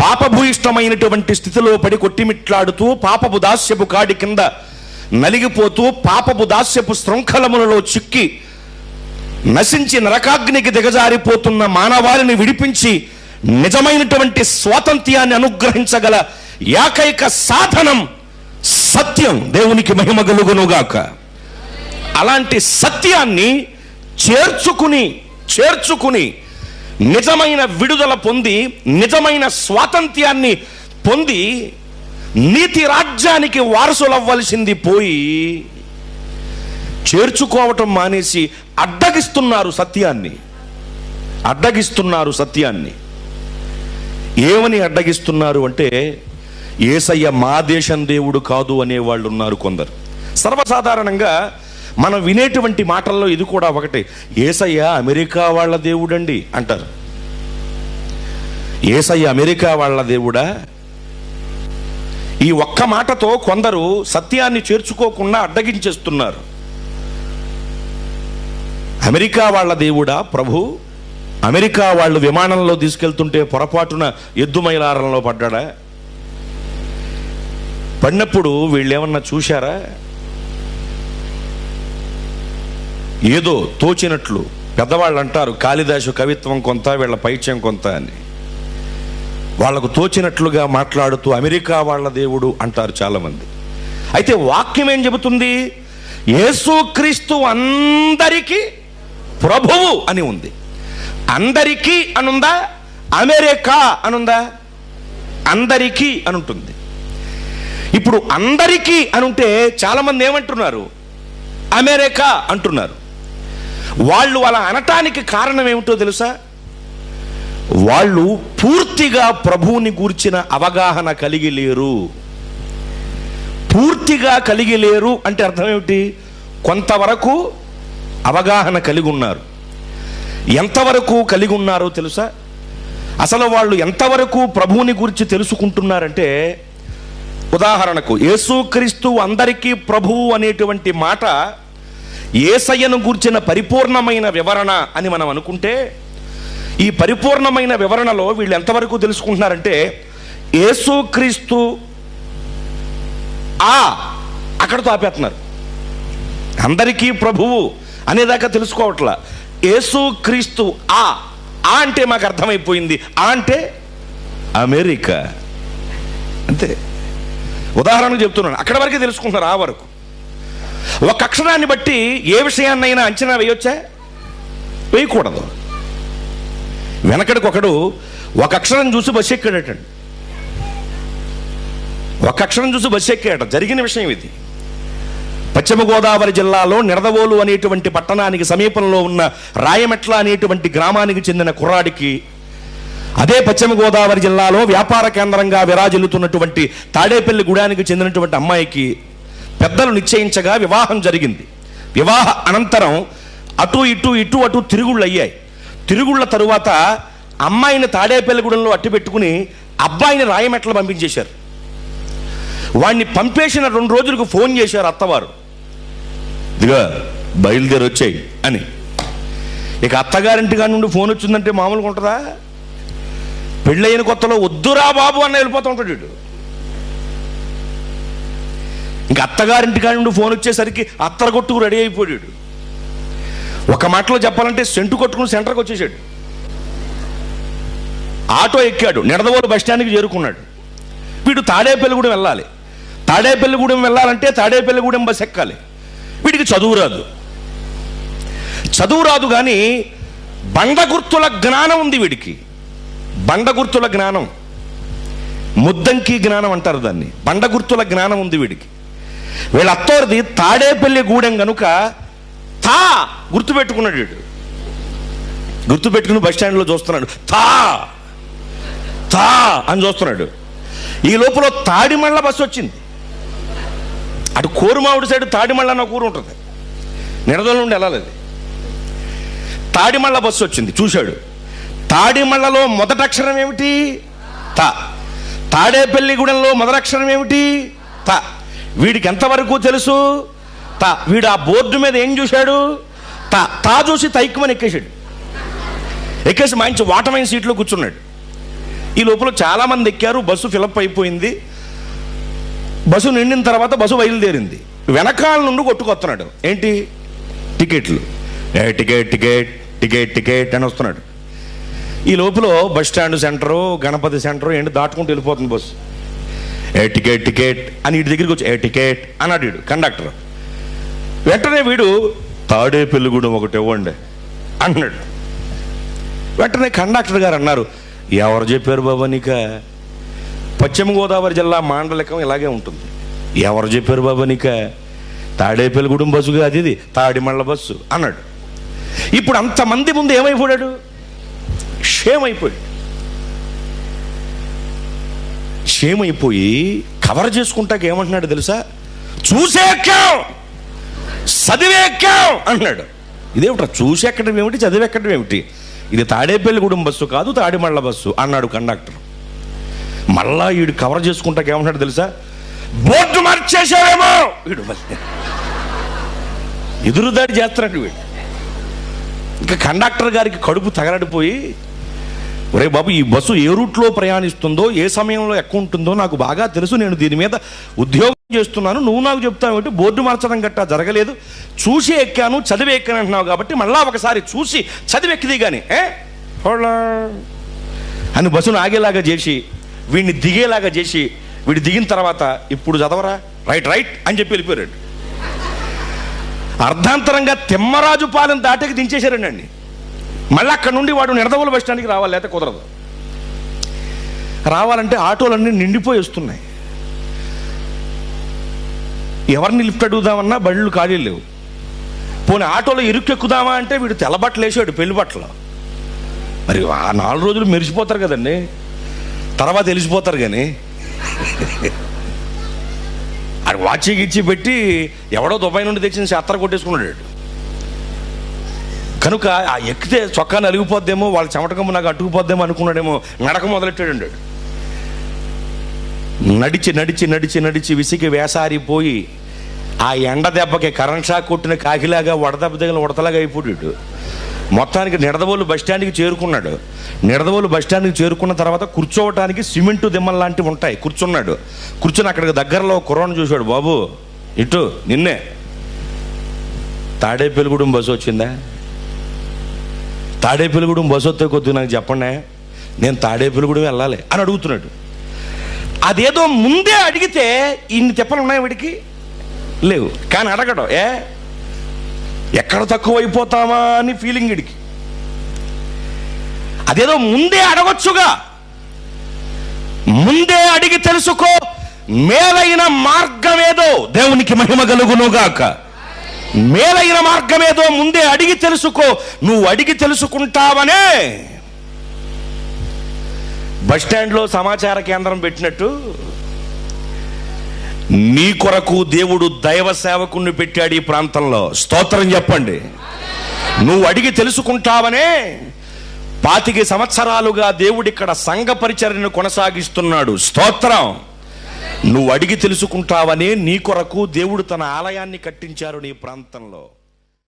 పాపభూయిష్టమైనటువంటి స్థితిలో పడి కొట్టిమిట్లాడుతూ పాపపు దాస్యపు కాడి కింద నలిగిపోతూ పాపపు దాస్యపు శృంఖలములలో చిక్కి నశించి నరకాగ్నికి దిగజారిపోతున్న మానవాళిని విడిపించి నిజమైనటువంటి స్వాతంత్ర్యాన్ని అనుగ్రహించగల ఏకైక సాధనం సత్యం దేవునికి మహిమ కలుగునుగాక. అలాంటి సత్యాన్ని చేర్చుకుని చేర్చుకుని నిజమైన విడుదల పొంది నిజమైన స్వాతంత్ర్యాన్ని పొంది నీతి రాజ్యానికి వారసులవ్వలసింది పోయి చేర్చుకోవటం మానేసి అడ్డగిస్తున్నారు సత్యాన్ని. అడ్డగిస్తున్నారు సత్యాన్ని. ఏమని అడ్డగిస్తున్నారు అంటే ఏసయ్య మా దేశం దేవుడు కాదు అనేవాళ్ళు ఉన్నారు కొందరు. సర్వసాధారణంగా మనం వినేటువంటి మాటల్లో ఇది కూడా ఒకటి. ఏసయ్య అమెరికా వాళ్ళ దేవుడండి అంటారు. ఏసయ్య అమెరికా వాళ్ళ దేవుడా? ఈ ఒక్క మాటతో కొందరు సత్యాన్ని చేర్చుకోకుండా అడ్డగించేస్తున్నారు. అమెరికా వాళ్ళ దేవుడా ప్రభు? అమెరికా వాళ్ళు విమానంలో తీసుకెళ్తుంటే పొరపాటున ఎద్దు మైలారంలో పడ్డాడా? పడినప్పుడు వీళ్ళేమన్నా చూశారా? ఏదో తోచినట్లు పెద్దవాళ్ళు అంటారు కాళిదాసు కవిత్వం కొంత వీళ్ళ పైత్యం కొంత అని. వాళ్ళకు తోచినట్లుగా మాట్లాడుతూ అమెరికా వాళ్ళ దేవుడు అంటారు చాలామంది. అయితే వాక్యం ఏం చెబుతుంది? యేసుక్రీస్తు అందరికీ ప్రభువు అని ఉంది. అందరికీ అనుందా? అమెరికా అనుందా? అందరికీ అనుంటుంది. ఇప్పుడు అందరికీ అనుంటే చాలామంది ఏమంటున్నారు? అమెరికా అంటున్నారు. వాళ్ళు అలా అనటానికి కారణం ఏమిటో తెలుసా? వాళ్ళు పూర్తిగా ప్రభువుని గూర్చిన అవగాహన కలిగి లేరు. పూర్తిగా కలిగి లేరు అంటే అర్థం ఏమిటి? కొంతవరకు అవగాహన కలిగి ఉన్నారు. ఎంతవరకు కలిగి ఉన్నారో తెలుసా? అసలు వాళ్ళు ఎంతవరకు ప్రభువుని గురించి తెలుసుకుంటున్నారంటే ఉదాహరణకు యేసుక్రీస్తు అందరికీ ప్రభువు అనేటువంటి మాట ఏసయ్యను గూర్చిన పరిపూర్ణమైన వివరణ అని మనం అనుకుంటే ఈ పరిపూర్ణమైన వివరణలో వీళ్ళు ఎంతవరకు తెలుసుకుంటున్నారంటే యేసుక్రీస్తు ఆ అక్కడతో ఆపేస్తున్నారు. అందరికీ ప్రభువు అనేదాకా తెలుసుకోవట్లా. యేసుక్రీస్తు ఆ ఆ అంటే మాకు అర్థమైపోయింది. ఆ అంటే అమెరికా. అంతే. ఉదాహరణకు చెప్తున్నాను. అక్కడ వరకే తెలుసుకుంటున్నారు ఆ వరకు. ఒక అక్షరాన్ని బట్టి ఏ విషయాన్నైనా అంచనా వేయొచ్చా? వేయకూడదు. వెనకడికి ఒకడు ఒక అక్షరం చూసి బస్సు ఎక్కాడటండి. ఒక అక్షరం చూసి బస్సు ఎక్కాడట. జరిగిన విషయం ఇది. పశ్చిమ గోదావరి జిల్లాలో నిడదవోలు అనేటువంటి పట్టణానికి సమీపంలో ఉన్న రాయమెట్ల అనేటువంటి గ్రామానికి చెందిన కుర్రాడికి అదే పశ్చిమ గోదావరి జిల్లాలో వ్యాపార కేంద్రంగా విరాజిల్లుతున్నటువంటి తాడేపల్లి గుడానికి చెందినటువంటి అమ్మాయికి పెద్దలు నిశ్చయించగా వివాహం జరిగింది. వివాహ అనంతరం అటు ఇటు ఇటు అటు తిరుగుళ్ళు అయ్యాయి. తిరుగుళ్ళ తరువాత అమ్మాయిని తాడేపల్లిగూడెంలో అట్టి పెట్టుకుని అబ్బాయిని రాయమెట్ల పంపించేశారు. వాడిని పంపేసిన రెండు రోజులకు ఫోన్ చేశారు అత్తవారు. ఇదిగా బయలుదేరి వచ్చాయి అని. ఇక అత్తగారింటిగా నుండి ఫోన్ వచ్చిందంటే మామూలుగా ఉంటుందా? పెళ్ళైన కొత్తలో వద్దురా బాబు అన్న వెళ్ళిపోతూ ఉంటాడు వీడు అత్తగారింటి కాడి నుండి ఫోన్ వచ్చేసరికి అత్తర కొట్టుకు రెడీ అయిపోయాడు. ఒక మాటలో చెప్పాలంటే సెంటు కొట్టుకుని సెంటర్కి వచ్చేసాడు. ఆటో ఎక్కాడు నిడదవోలు బస్ స్టాండ్కి చేరుకున్నాడు. వీడు తాడేపల్లిగూడెం వెళ్ళాలి. తాడేపల్లిగూడెం వెళ్ళాలంటే తాడేపల్లిగూడెం బస్ ఎక్కాలి. వీడికి చదువు రాదు. చదువు రాదు కానీ బండ గుర్తుల జ్ఞానం ఉంది వీడికి. బండ గుర్తుల జ్ఞానం. ముద్దంకి జ్ఞానం అంటారు దాన్ని. బండ గుర్తుల జ్ఞానం ఉంది వీడికి. వీళ్ళ అత్తోరిది తాడేపల్లి గూడెం గనుక తా గుర్తుపెట్టుకున్నాడు వీడు. గుర్తుపెట్టుకుని బస్ స్టాండ్లో చూస్తున్నాడు. తా! తా! అని చూస్తున్నాడు. ఈ లోపల తాడిమళ్ళ బస్సు వచ్చింది. అటు కోరుమావుడి సైడ్ తాడిమళ్ళ అన్న కూర ఉంటుంది. నిడదల నుండి వెళ్ళాలి తాడిమళ్ళ బస్సు వచ్చింది. చూశాడు. తాడిమళ్ళలో మొదటి అక్షరం ఏమిటి? తా. తాడేపల్లిగూడెంలో మొదటి అక్షరం ఏమిటి? తా. వీడికి ఎంతవరకు తెలుసు? తా వీడు ఆ బోర్డు మీద ఏం చూశాడు? తా తా చూసి తైక్కుమని ఎక్కేశాడు. ఎక్కేసి మంచి వాటమైన సీట్లో కూర్చున్నాడు. ఈ లోపల చాలా మంది ఎక్కారు బస్సు ఫిలప్ అయిపోయింది. బస్సు నిండిన తర్వాత బస్సు బయలుదేరింది. వెనకాల నుండి కొట్టుకొస్తున్నాడు. ఏంటి? టికెట్లు. ఏ టికెట్ టికెట్ టికెట్ టికెట్ అని వస్తున్నాడు. ఈ లోపల bus stand centre Ganapathi centre ఏంటి? దాటుకుంటూ వెళ్ళిపోతుంది బస్సు. ఏ టికెట్ టికెట్? అని ఇటు దగ్గరికి వచ్చి ఏ టికెట్? అన్నాడు వీడు కండక్టర్. వెంటనే వీడు తాడే పెళ్ళిగూడెం ఒకటి ఇవ్వండి. అన్నాడు. వెంటనే కండక్టర్ గారు అన్నారు ఎవరు చెప్పారు బాబా నీక? పశ్చిమ గోదావరి జిల్లా మాండలికం ఇలాగే ఉంటుంది. ఎవరు చెప్పారు బాబా నీక? తాడేపల్లిగూడెం బస్సు కాదు ఇది తాడిమళ్ళ బస్సు అన్నాడు. ఇప్పుడు అంతమంది ముందు ఏమైపోయాడు? షేమ్ అయిపోయాడు షేమ్ అయిపోయి కవర్ చేసుకుంటాక ఏమంటున్నాడు తెలుసా? చూసే ఎక్కాం! చదివే ఎక్కాం! అన్నాడు. ఇదేమిట్రా? చూసి ఎక్కడం ఏమిటి? చదివి ఎక్కడం ఏమిటి? ఇది తాడేపల్లిగూడెం బస్సు కాదు తాడిమళ్ళ బస్సు అన్నాడు కండక్టర్. మళ్ళా వీడు కవర్ చేసుకుంటాక ఏమంటున్నాడు తెలుసా? బోర్డు మార్చేసావేమో వీడు ఎదురుదాడి చేస్తున్నాడు వీడు. ఇంకా కండక్టర్ గారికి కడుపు తగలడిపోయి ఒరే బాబు ఈ బస్సు ఏ రూట్లో ప్రయాణిస్తుందో ఏ సమయంలో ఎక్కువ ఉంటుందో నాకు బాగా తెలుసు. నేను దీని మీద ఉద్యోగం చేస్తున్నాను. నువ్వు నాకు చెప్తావు బోర్డు మార్చడం గట్టా జరగలేదు. చూసి ఎక్కాను చదివి ఎక్కాను అంటున్నావు కాబట్టి మళ్ళా ఒకసారి చూసి చదివి ఎక్కిది కానీ ఏ? హోళా. అని బస్సును ఆగేలాగా చేసి వీడిని దిగేలాగా చేసి వీడు దిగిన తర్వాత ఇప్పుడు చదవరా? రైట్ రైట్ అని చెప్పి వెళ్ళిపోయాడు. అర్ధాంతరంగా తిమ్మరాజు పాలెం దాటకి దించేశారండి. మళ్ళీ అక్కడ నుండి వాడు నిడదవోలు బస్ స్టాండ్కి రావాలి లేకపోతే కుదరదు. రావాలంటే ఆటోలన్నీ నిండిపోయి వస్తున్నాయి. ఎవరిని లిఫ్ట్ అడుగుదామన్నా బళ్ళు ఖాళీ లేవు. పోనీ ఆటోలో ఇరుక్కెక్కుదామా అంటే వీడు తెల్లబట్టలు వేసాడు పెళ్ళి బట్టలు. మరి ఆ నాలుగు రోజులు మెరిసిపోతారు కదండి. తర్వాత తెలిసిపోతారు కానీ. అది వాచి గిచ్చి పెట్టి ఎవడో దుబాయ్ నుండి తెచ్చిన చెత్త కొట్టేసుకున్నాడు. కనుక ఆ ఎక్కితే చొక్కా నలిగిపోద్దేమో వాళ్ళ చెమటకమ్మ నాకు అట్టుకుపోద్దేమో అనుకున్నాడేమో నడక మొదలెట్టాడు నడిచి నడిచి నడిచి నడిచి విసిగి వేసారిపోయి ఆ ఎండ దెబ్బకి కరెంట్ షాక్ కొట్టిన కాకిలాగా వడదెబ్బ దగ్గర ఉడతలాగా అయిపోయాడు. మొత్తానికి నిడదవోలు బస్ స్టాండ్కి చేరుకున్నాడు. నిడదవోలు బస్ స్టాండ్కి చేరుకున్న తర్వాత కూర్చోవటానికి సిమెంటు దిమ్మలు లాంటివి ఉంటాయి. కూర్చున్నాడు. కూర్చుని అక్కడికి దగ్గరలో కుర్రాన్ని చూశాడు. బాబు ఇటు నిన్నే. తాడేపల్లిగూడెం బస్సు వచ్చిందా? తాడేపల్లిగూడెం బస్సు వస్తే కొద్దిగా నాకు చెప్పండి. నేను తాడేపల్లిగూడెం వెళ్ళాలి అని అడుగుతున్నాడు. అదేదో ముందే అడిగితే ఇన్ని తిప్పలు ఉన్నాయి వీడికి? లేవు. కానీ అడగడం ఏ? ఎక్కడ తక్కువ అయిపోతామా అని ఫీలింగ్ ఇడికి అదేదో ముందే అడగొచ్చుగా. ముందే అడిగి తెలుసుకో మేలైన మార్గమేదో దేవునికి మహిమ కలుగునుగాక. మేలైన మార్గమేదో ముందే అడిగి తెలుసుకో. నువ్వు అడిగి తెలుసుకుంటావనే. బస్ స్టాండ్లో సమాచార కేంద్రం పెట్టినట్టు నీ కొరకు దేవుడు దైవ సేవకుణ్ణి పెట్టాడు ఈ ప్రాంతంలో. స్తోత్రం చెప్పండి. నువ్వు అడిగి తెలుసుకుంటావనే. పాతికి సంవత్సరాలుగా దేవుడు ఇక్కడ సంఘ పరిచరణను కొనసాగిస్తున్నాడు. స్తోత్రం. నువ్వు అడిగి తెలుసుకుంటావనే నీ కొరకు దేవుడు తన ఆలయాన్ని కట్టించారు నీ ప్రాంతంలో.